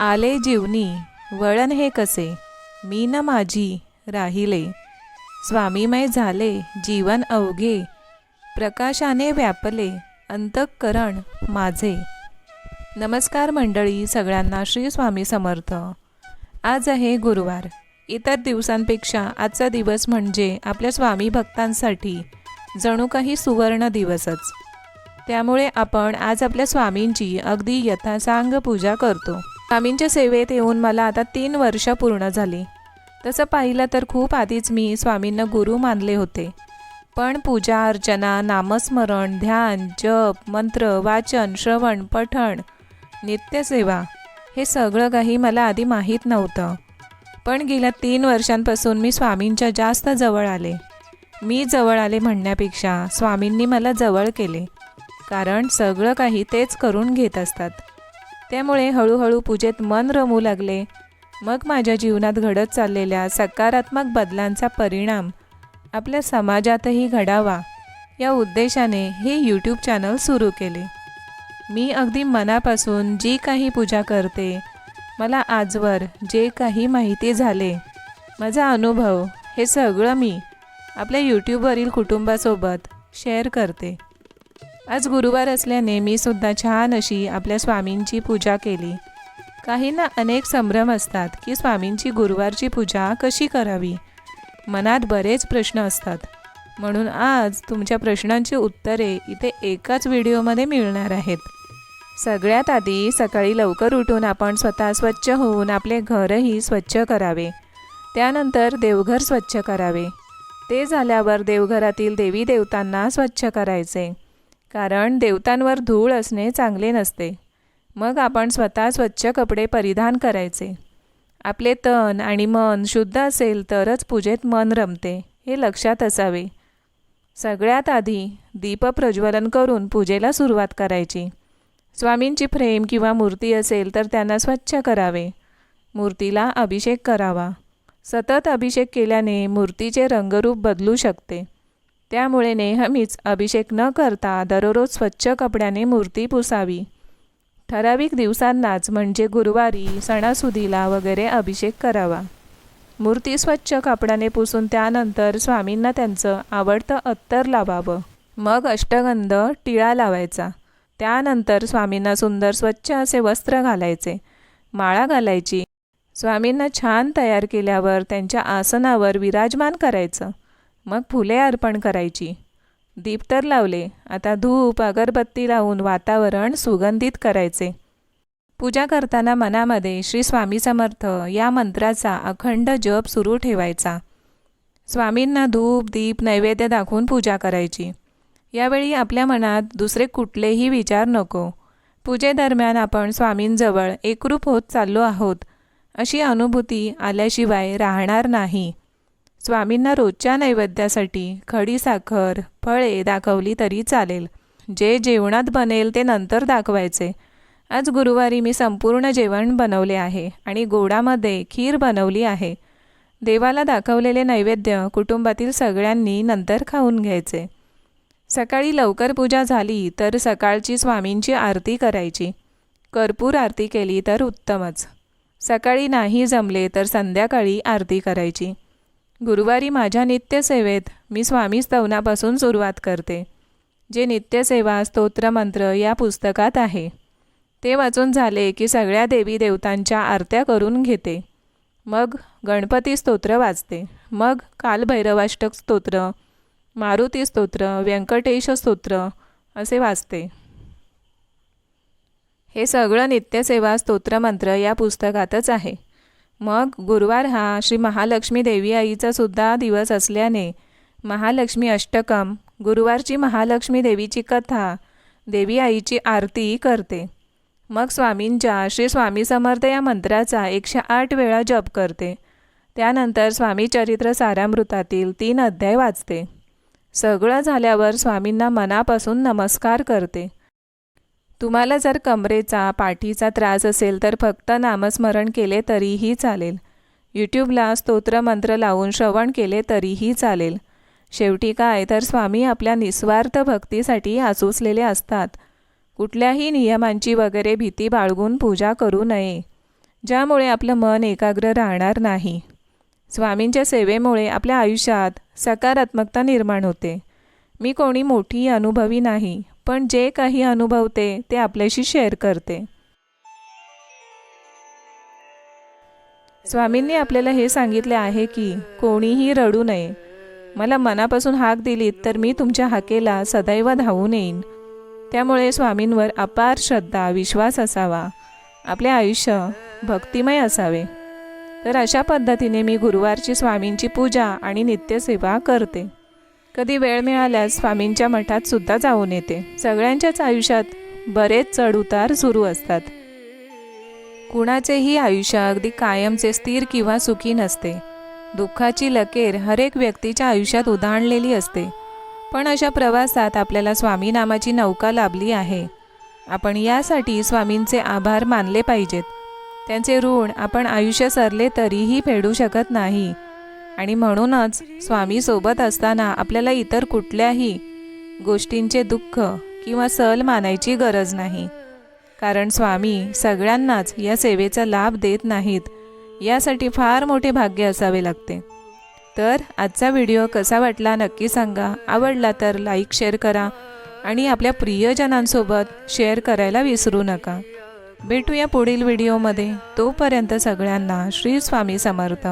आले जीवनी वळण हे कसे? मी न माझी राहिले. स्वामीमय झाले जीवन अवघे. प्रकाशाने व्यापले अंतःकरण माझे. नमस्कार मंडळी सगळ्यांना श्री स्वामी समर्थ. आज आहे गुरुवार. इतर दिवसांपेक्षा आजचा दिवस म्हणजे आपल्या स्वामी भक्तांसाठी जणू काही सुवर्ण दिवसच. त्यामुळे आपण आज आपल्या स्वामींची अगदी यथासांग पूजा करतो. स्वामींच्या सेवेत येऊन मला आता तीन वर्ष पूर्ण झाली. तसं पाहिलं तर खूप आधीच मी स्वामींना गुरु मानले होते. पण पूजा अर्चना नामस्मरण ध्यान जप मंत्र वाचन श्रवण पठण नित्यसेवा हे सगळं काही मला आधी माहीत नव्हतं. पण गेल्या तीन वर्षांपासून मी स्वामींच्या जास्त जवळ आले. मी जवळ आले म्हणण्यापेक्षा स्वामींनी मला जवळ केले. कारण सगळं काही तेच करून घेत असतात. त्यामुळे हळूहळू पूजेत मन रमू लागले. मग माझ्या जीवनात घडत चाललेल्या सकारात्मक बदलांचा परिणाम आपल्या समाजातही घडावा या उद्देशाने हे यूट्यूब चॅनल सुरू केले. मी अगदी मनापासून जी काही पूजा करते मला आजवर जे काही माहिती झाले माझा अनुभव हे सगळं मी आपल्या यूट्यूबवरील कुटुंबासोबत शेअर करते. आज गुरुवार असल्याने मी सुद्धा छान अशी आपल्या स्वामींची पूजा केली. काहींना अनेक संभ्रम असतात की स्वामींची गुरुवारची पूजा कशी करावी? मनात बरेच प्रश्न असतात. म्हणून आज तुमच्या प्रश्नांची उत्तरे इथे एकाच व्हिडिओमध्ये मिळणार आहेत. सगळ्यात आधी सकाळी लवकर उठून आपण स्वतः स्वच्छ होऊन आपले घरही स्वच्छ करावे. त्यानंतर देवघर स्वच्छ करावे. ते झाल्यावर देवघरातील देवी देवतांना स्वच्छ करायचे. कारण देवतांवर धूळ असणे चांगले नसते. मग आपण स्वतः स्वच्छ कपडे परिधान करायचे. आपले तन आणि मन शुद्ध असेल तरच पूजेत मन रमते हे लक्षात असावे. सगळ्यात आधी दीपप्रज्वलन करून पूजेला सुरुवात करायची. स्वामींची फ्रेम किंवा मूर्ती असेल तर त्यांना स्वच्छ करावे. मूर्तीला अभिषेक करावा. सतत अभिषेक केल्याने मूर्तीचे रंगरूप बदलू शकते. त्यामुळे नेहमीच अभिषेक न करता दररोज स्वच्छ कपड्याने मूर्ती पुसावी. ठराविक दिवसांनाच म्हणजे गुरुवारी सणासुदीला वगैरे अभिषेक करावा. मूर्ती स्वच्छ कापडाने पुसून त्यानंतर स्वामींना त्यांचं आवडतं अत्तर लावावं. मग अष्टगंध टिळा लावायचा. त्यानंतर स्वामींना सुंदर स्वच्छ असे वस्त्र घालायचे. माळा घालायची. स्वामींना छान तयार केल्यावर त्यांच्या आसनावर विराजमान करायचं. मग फुले अर्पण करायची. दीप तर लावले आता धूप अगरबत्ती लावून वातावरण सुगंधित करायचे. पूजा करताना मनामध्ये श्री स्वामी समर्थ या मंत्राचा अखंड जप सुरू ठेवायचा. स्वामींना धूप दीप नैवेद्य दाखवून पूजा करायची. यावेळी आपल्या मनात दुसरे कुठलेही विचार नको. पूजेदरम्यान आपण स्वामींजवळ एकरूप होत चाललो आहोत. अशी अनुभूती आल्याशिवाय राहणार नाही. स्वामींना रोजच्या नैवेद्यासाठी खडी साखर फळे दाखवली तरी चालेल. जे जेवणात बनेल ते नंतर दाखवायचे. आज गुरुवारी मी संपूर्ण जेवण बनवले आहे आणि गोडामध्ये खीर बनवली आहे. देवाला दाखवलेले नैवेद्य कुटुंबातील सगळ्यांनी नंतर खाऊन घ्यायचे. सकाळी लवकर पूजा झाली तर सकाळची स्वामींची आरती करायची. कर्पूर आरती केली तर उत्तमच. सकाळी नाही जमले तर संध्याकाळी आरती करायची. गुरुवारी माझ्या नित्यसेवेत मी स्वामी स्तवनापासून सुरुवात करते. जे नित्यसेवा स्तोत्रमंत्र या पुस्तकात आहे. ते वाचून झाले की सगळ्या देवी देवतांच्या आरत्या करून घेते. मग गणपती स्तोत्र वाचते. मग कालभैरवाष्टक स्तोत्र मारुती स्तोत्र व्यंकटेश स्तोत्र असे वाचते. हे सगळं नित्यसेवा स्तोत्रमंत्र या पुस्तकातच आहे. मग गुरुवार हा श्री महालक्ष्मी देवी आईचा सुद्धा दिवस असल्याने महालक्ष्मी अष्टकम गुरुवारची महालक्ष्मी देवीची कथा देवी आईची आरती करते. मग स्वामींच्या श्री स्वामी समर्थ या मंत्राचा एकशे आठ वेळा जप करते. त्यानंतर स्वामी चरित्र सारामृतातील तीन अध्याय वाचते. सगळं झाल्यावर स्वामींना मनापासून नमस्कार करते. तुम्हाला जर कमरेचा पाठीचा त्रास असेल तर फक्त नामस्मरण केले तरीही चालेल. यूट्यूबला स्तोत्रमंत्र लावून श्रवण केले तरीही चालेल. शेवटी काय? तर स्वामी आपल्या निस्वार्थ भक्तीसाठी आसुसलेले असतात. कुठल्याही नियमांची वगैरे भीती बाळगून पूजा करू नये ज्यामुळे आपलं मन एकाग्र राहणार नाही. स्वामींच्या सेवेमुळे आपल्या आयुष्यात सकारात्मकता निर्माण होते. मी कोणी मोठी अनुभवी नाही. पण जे काही अनुभवते ते आपल्याशी शेअर करते. स्वामींनी आपल्याला हे सांगितले आहे की कोणीही रडू नये. मला मनापासून हाक दिलीत तर मी तुमच्या हाकेला सदैव धावून येईन. त्यामुळे स्वामींवर अपार श्रद्धा विश्वास असावा. आपले आयुष्य भक्तिमय असावे. तर अशा पद्धतीने मी गुरुवारची स्वामींची पूजा आणि नित्यसेवा करते. कधी वेळ मिळाल्यास स्वामींच्या मठात सुद्धा जाऊन येते. सगळ्यांच्याच आयुष्यात बरेच चढउतार सुरू असतात. कुणाचेही आयुष्य अगदी कायमचे स्थिर किंवा सुखी नसते. दुःखाची लकेर हरेक व्यक्तीच्या आयुष्यात उधाणलेली असते. पण अशा प्रवासात आपल्याला स्वामी नामाची नौका लाभली आहे. आपण यासाठी स्वामींचे आभार मानले पाहिजेत. त्यांचे ऋण आपण आयुष्य सरले तरीही फेडू शकत नाही. आणि म्हणूनच स्वामीसोबत असताना आपल्याला इतर कुठल्याही गोष्टींचे दुःख किंवा सल मानायची गरज नाही. कारण स्वामी सगळ्यांनाच या सेवेचा लाभ देत नाहीत. यासाठी फार मोठे भाग्य असावे लागते. तर आजचा व्हिडिओ कसा वाटला नक्की सांगा. आवडला तर लाईक शेअर करा आणि आपल्या प्रियजनांसोबत शेअर करायला विसरू नका. भेटूया पुढील व्हिडिओमध्ये. तोपर्यंत सगळ्यांना श्री स्वामी समर्थ.